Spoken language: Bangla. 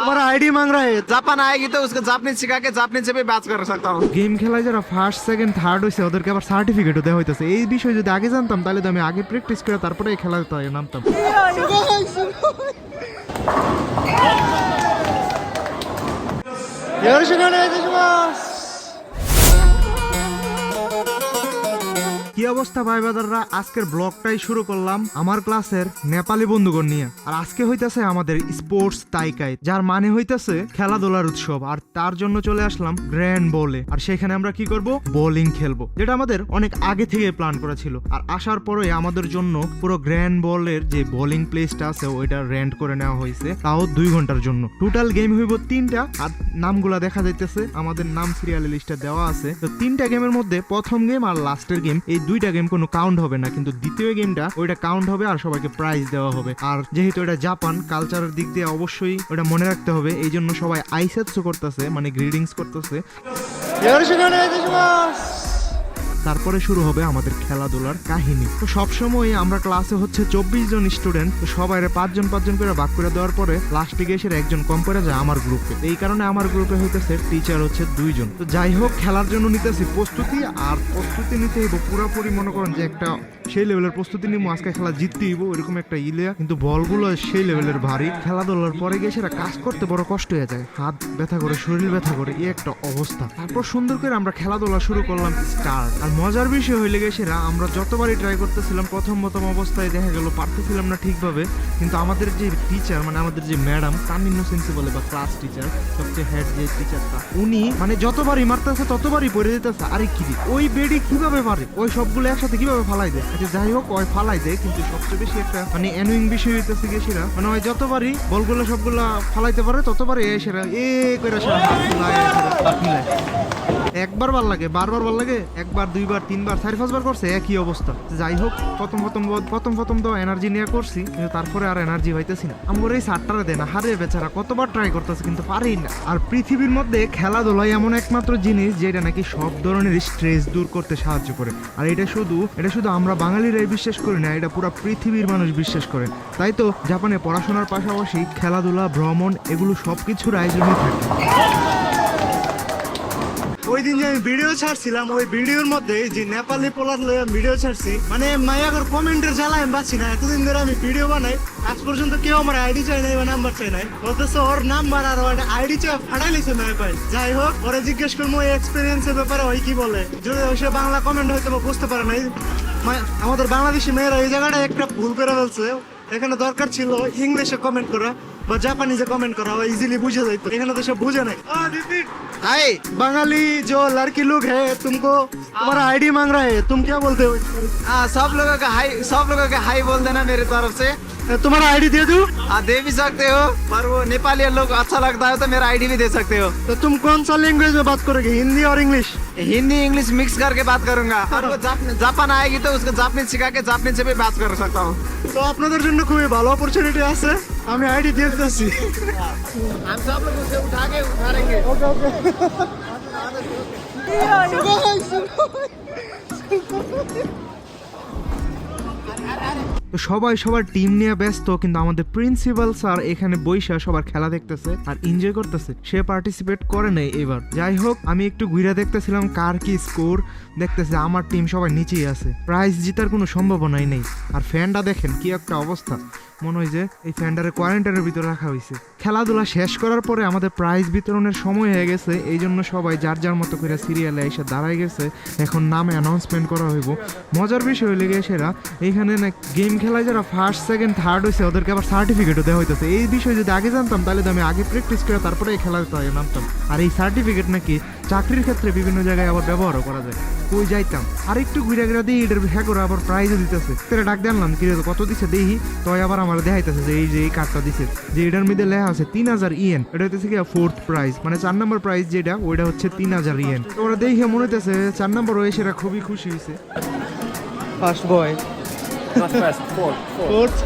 तुम्हारा आईडी मांग रहा है जापान आएगी तो उसको जापानी सिखा के जापानी से भी बात कर सकता हूँ গেম খেলায় যারা ফার্স্ট সেকেন্ড থার্ড হয়েছে ওদেরকে আবার সার্টিফিকেটও দেওয়া হইতেছে এই বিষয়ে যদি আগে জানতাম তাহলে তো আমি আগে প্র্যাকটিস করে তারপরে এই খেলাতে নামতাম কি অবস্থা ভাই বাদাররা আজকের ব্লগটাই শুরু করলাম আমার ক্লাসের নেপালি বন্ধুগণ নিয়ে। আর আজকে হইতাছে আমাদের স্পোর্টস তাইকাই, যার মানে হইতাছে খেলাধুলার উৎসব। আর তার জন্য চলে আসলাম গ্র্যান্ড বলে। আর সেখানে আমরা কি করব? বোলিং খেলব, যেটা আমাদের অনেক আগে থেকে প্ল্যান করা ছিল। আর আসার পরে আমাদের জন্য পুরো গ্র্যান্ড বলের যে বোলিং প্লেসটা আছে, ওইটা রেন্ট করে নেওয়া হয়েছে তাও দুই ঘণ্টার জন্য। টোটাল গেম হইব তিনটা, আর নামগুলা দেখা যাইতেছে। আমাদের নাম সিরিয়াল লিস্টে দেওয়া আছে। তো তিনটা গেমের মধ্যে প্রথম গেম আর লাস্টের গেম এই দুইটা গেম কোনো কাউন্ট হবে না, কিন্তু দ্বিতীয় গেমটা ওইটা কাউন্ট হবে আর সবাইকে প্রাইজ দেওয়া হবে। আর যেহেতু এটা জাপান কালচারের দিক দিয়ে অবশ্যই ওটা মনে রাখতে হবে। এই জন্য সবাই আইসেটস করতেছে মানে গ্রিডিংস করতেছে। তারপরে শুরু হবে আমাদের খেলাধুলার কাহিনী। তো সবসময় আমরা ক্লাসে হচ্ছে চব্বিশ জন স্টুডেন্ট তো সবাই পাঁচজন পাঁচজন করে ভাগ করে দেওয়ার পরে লাস্টে গিয়ে এসে একজন কম করে যায় আমার গ্রুপে এই কারণে আমার গ্রুপে হইতেছে টিচার হচ্ছে দুইজন। তো যাই হোক, খেলার জন্য নিতেছি প্রস্তুতি আর প্রস্তুতি নিতে হইব পুরোপুরি মনে করেন যে একটা সেই লেভেলের প্রস্তুতি নিবো আজকে খেলা জিততে হইব এরকম একটা ইলিয়া কিন্তু বলগুলো সেই লেভেলের ভারী। খেলাধুলার পরে গিয়ে সেটা কাজ করতে বড় কষ্ট হয়ে যায়। হাত ব্যথা করে, শরীর ব্যথা করে, এই একটা অবস্থা। তারপর সুন্দর করে আমরা খেলাধুলা শুরু করলাম স্টার্ট আর মজার বিষয় হইলে সেরা, আমরা যতবারই ট্রাই করতেছিলাম, প্রথম প্রথম অবস্থায় দেখা গেল পারতেছিলাম না ঠিকভাবে। কিন্তু আমাদের যে টিচার মানে আমাদের যে ম্যাডাম ইনোসেন্সি বলে, বা ক্লাস টিচার সবচেয়ে হেড যে টিচারটা উনি মানে যতবারই মারতেছে, ততবারই পড়ে যেতেছে, আরে কি ওই বেডি কীভাবে পারে ওই সবগুলো একসাথে কীভাবে ফালাই দেয়? আচ্ছা যাই হোক, ওই ফালাই দেয়, কিন্তু সবচেয়ে বেশি একটা মানে অ্যানোয়িং বিষয় হইতেছে গিয়ে সেরা মানে ওই যতবারই বলগুলো সবগুলা ফালাইতে পারে, ততবারই সেরা, এ করে সেরা একবার ভালো লাগে, বারবার ভালো লাগে, একবার, দুইবার, তিনবার, চারি, পাঁচবার করছে, একই অবস্থা। যাই হোক, প্রথম প্রথম প্রথম প্রথম তো এনার্জি নিয়ে করছি, কিন্তু তারপরে আর এনার্জি হইতেছি না। আমার এই সারটারে দেয় না হারে বেচারা, কতবার ট্রাই করতেছে কিন্তু পারেই না। আর পৃথিবীর মধ্যে খেলাধুলা এমন একমাত্র জিনিস যেটা নাকি সব ধরনের স্ট্রেস দূর করতে সাহায্য করে। আর এটা শুধু এটা শুধু আমরা বাঙালিরাই বিশ্বাস করি না, এটা পুরো পৃথিবীর মানুষ বিশ্বাস করে। তাই তো, জাপানে পড়াশোনার পাশাপাশি খেলাধুলা, ভ্রমণ, এগুলো সবকিছুর আয়োজনই থাকে। ওই দিন যে আমি ভিডিও ছাড়ছিলাম, ওই ভিডিওর মধ্যে যে নেপালি পোলার লইয়া ভিডিও ছাড়ছি মানে মায়াগর কমেন্টের জ্বালা আমি পাচ্ছি না। এতদিন ধরে আমি ভিডিও বানাই, আজ পর্যন্ত কেউ আমার আইডি চাই নাই বা নাম্বার চাই নাই। অথচ ওর নাম্বার আর ওর আইডি চাই ফাটাই লিছে মায়া কয় যাই হোক, ওরে জিজ্ঞেস করব এক্সপিরিয়েন্সের ব্যাপারে ওই কি বলে। যদি সে বাংলা কমেন্ট হয়তো বুঝতে পারে নাই। আমাদের বাংলাদেশি মেয়েরা এই জায়গাটা একটা ভুল করে ফেলছে। এখানে দরকার ছিল ইংলিশে কমেন্ট করা বা জাপানিজে কমেন্ট করা ইজিলি বুঝে যাইতো এখানে তো সব বুঝে নাই আ, দিদি हाय बंगाली जो लड़की लोग है तुमको तुम्हारा आईडी मांग रहा है तुम क्या बोलते हो हाँ सब लोगों का हाई सब लोगों का हाई बोल देना मेरी तरफ से तुम्हारा आईडी दे दूं हाँ दे भी सकते हो पर वो नेपाली लोग अच्छा लगता है तो मेरा आईडी भी दे सकते हो तो तुम कौन सा लैंग्वेज में बात करोगे हिंदी और इंग्लिश हिंदी इंग्लिश मिक्स करके बात करूंगा और वो जाप- जापान आएगी तो उसको जापानी सिखा के जापानी से भी बात कर सकता हूँ তো আপনাদের জন্য খুবই ভালো অপরচুনিটি আছে আমি আইডি দিয়ে দিতেছি हम सब लोग उसे उठा के उठाएंगे তো সবাই সবার টিম নিয়ে ব্যস্ত, কিন্তু আমাদের প্রিন্সিপাল স্যার এখানে বইসা সবার খেলা দেখতেছে আর এনজয় করতেছে। সে পার্টিসিপেট করে নাই এবার। যাই হোক, আমি একটু ঘুরে দেখতেছিলাম কার কি স্কোর দেখতেছে আমার টিম সবাই নিচেই আছে। প্রাইজ জিতার কোনো সম্ভাবনাই নেই। আর ফ্যানটা দেখেন কি একটা অবস্থা। মনে হয় যে এই ফ্যানটারে কোয়ারেন্টাইনের ভিতরে রাখা হয়েছে খেলাধুলা শেষ করার পরে আমাদের প্রাইজ বিতরণের সময় হয়ে গেছে, এই জন্য সবাই যার যার মতো করে সিরিয়ালে এসে দাঁড়ায় গেছে, এখন নামে অ্যানাউন্সমেন্ট করা হইব। মজার বিষয় হইলে সেরা, এইখানে না গেম খেলায় যারা ফার্স্ট সেকেন্ড থার্ড হয়েছে ওদেরকে আবার সার্টিফিকেটও দেওয়া হইতেছে। এই বিষয়ে যদি আগে জানতাম, তাহলে তো আমি আগে প্র্যাকটিস করে তারপরে এই খেলাতে নামতাম। আর এই সার্টিফিকেট নাকি চাকরির ক্ষেত্রে বিভিন্ন জায়গায় আবার ব্যবহারও করা যায়। কই যাইতাম? আর একটু ঘুরে ঘুরে দিই এটার হ্যাঁ করে আবার প্রাইজও দিতেছে। সেটা ডাক জানলাম কি কত দিছে? দেখি। তই আবার আমার দেখাইতেছে যে, এই যে, এই কার্ডটা দিছে। যে, এটার মধ্যে লেখা আছে তিন হাজার ইয়েন। এটা হইতেছে কি ফোর্থ প্রাইজ মানে চার নম্বর প্রাইজ যেটা ওইটা হচ্ছে তিন হাজার ইয়েন। ওরা দেখে মনে হইতেছে চার নম্বর হয়ে সেটা খুবই খুশি হয়েছে ফার্স্ট বয়. ফোর্থ